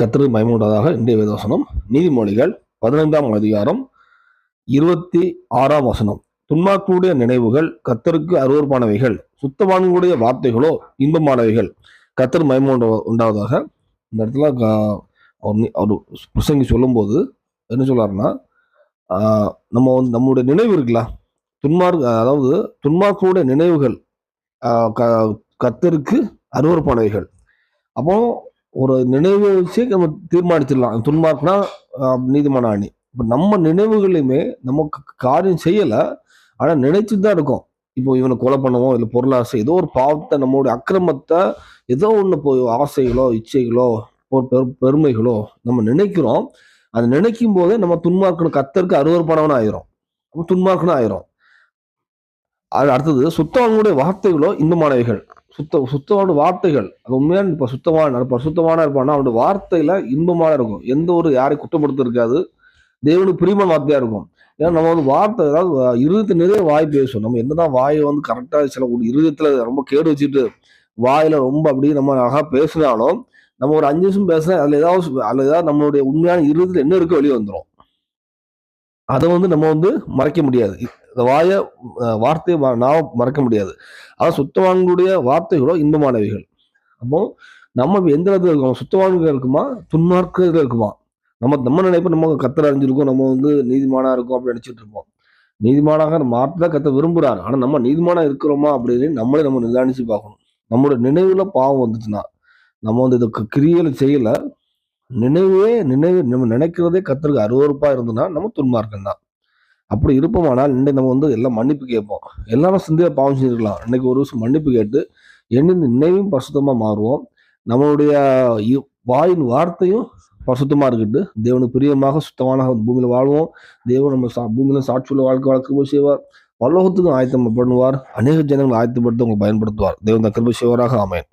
கத்திரி பயமுண்டதாக இன்றைய வேதவசனம். நீதிமொழிகள் பதினைந்தாம் அதிகாரம் இருபத்தி ஆறாம் வசனம். துன்மாக்களுடைய நினைவுகள் கத்தருக்கு அருவறுப்பானவைகள் சுத்தவான்களுடைய வார்த்தைகளோ இன்பமானவைகள் கத்தர் மயமம் உண்டா- உண்டாவதாக. இந்த இடத்துல அவர் அவர் பிரசங்கி சொல்லும்போது என்ன சொல்கிறாருன்னா நம்ம வந்து நம்மளுடைய நினைவு இருக்குல்ல துன்மார்க் அதாவது துன்மார்களுடைய நினைவுகள் க- கத்தருக்கு அருவறுப்பானவைகள் அப்போ ஒரு நினைவு வச்சு நம்ம தீர்மானிச்சிடலாம். துன்மார்க்னா நீதிமான அணி. இப்போ நம்ம நினைவுகளையுமே நம்ம காரியம் செய்யலை. ஆனால் நினைச்சு தான் இருக்கோம். இப்போ இவனை கொலை பண்ணுவோம் இல்லை பொருளாசை ஏதோ ஒரு பாவத்தை நம்மளுடைய அக்கிரமத்தை ஏதோ ஒன்று போய் ஆசைகளோ இச்சைகளோ ஒரு பெரு- பெருமைகளோ நம்ம நினைக்கிறோம். அது நினைக்கும் போதே நம்ம துன்மார்க்கணும் கத்தருக்கு அருவறுப்பானவன் ஆயிரும் அப்ப துன்மார்க்கணும் ஆயிரும். அடுத்தது சுத்தவான்களுடைய வார்த்தைகளோ இன்பமானவைகள் சுத்த சுத்தமான வார்த்தைகள். அது உண்மையான இப்போ சுத்தமான இப்போ சுத்தமான இருப்பான்னா அவனுடைய வார்த்தையில இன்பமான இருக்கும். எந்த ஒரு யாரையும் குற்றப்படுத்த இருக்காது தேவனுக்கு பிரியமான வார்த்தையா இருக்கும். ஏன்னா நம்ம வந்து வார்த்தை அதாவது இருதயத்தை நிறைய வாய் பேசும் நம்ம என்னதான் வாயை வந்து கரெக்டாக சில ஒரு இருதயத்துல ரொம்ப கேடு வச்சுட்டு வாயில ரொம்ப அப்படியே நம்ம அழகா பேசினாலும் நம்ம ஒரு அஞ்சு நிமிஷம் பேசினா அதுல ஏதாவது அதுல ஏதாவது நம்மளுடைய உண்மையான இருதயத்துல என்ன இருக்கோ வெளியே வந்துடும் அதை வந்து நம்ம வந்து மறைக்க முடியாது. இந்த வாயை வார்த்தையை நான் மறக்க முடியாது. அதான் சுத்தவான்களுடைய வார்த்தைகளோ இன்பமானவைகள் அப்போ நம்ம எந்த இடத்துல இருக்கோம்? சுத்தவான்கள் இருக்குமா? துன்மார்க்கத்தில் இருக்குமா? நம்ம நம்ம நினைப்போம் நம்ம கத்தர் அறிஞ்சிருக்கோம். நம்ம வந்து நீதிமானா இருக்கோம் அப்படின்னு நினச்சிட்டு இருப்போம். நீதிமானாக மாற்ற கத்த விரும்புகிறார் ஆனால் நம்ம நீதிமானா இருக்கிறோமா அப்படின்னு நம்மளே நம்ம நிதானிச்சு பார்க்கணும். நம்மளோட நினைவுல பாவம் வந்துச்சுன்னா நம்ம வந்து இதை கிரியலை செய்யலை. நினைவே நினைவு நம்ம நினைக்கிறதே கத்தருக்கு அருவறுப்பாக இருந்ததுன்னா நம்ம துன்மார்க்கம் தான். அப்படி இருப்போமானால் இன்றைக்கு நம்ம வந்து எல்லாம் மன்னிப்பு கேட்போம். எல்லாரும் சிந்தையா பாவம் செஞ்சிருக்கலாம். இன்னைக்கு ஒரு வருஷம் மன்னிப்பு கேட்டு எண்ணின் நினைவும் பரிசுத்தமா மாறுவோம். நம்மளுடைய வாயின் வார்த்தையும் பரிசுத்தமா இருக்கட்டு தேவனுக்கு பிரியமாக சுத்தமான பூமியில் வாழ்வோம். தேவன் நம்ம சா- பூமியில் சாட்சியுள்ள வாழ்க்கை வளர்க்க செய்வார். பல்லோகத்துக்கும் ஆயத்தம் பண்ணுவார் அநேக ஜனங்களை ஆயத்தப்படுத்த உங்களை பயன்படுத்துவார். தேவன் கிருபை செய்வாராக. அமையன்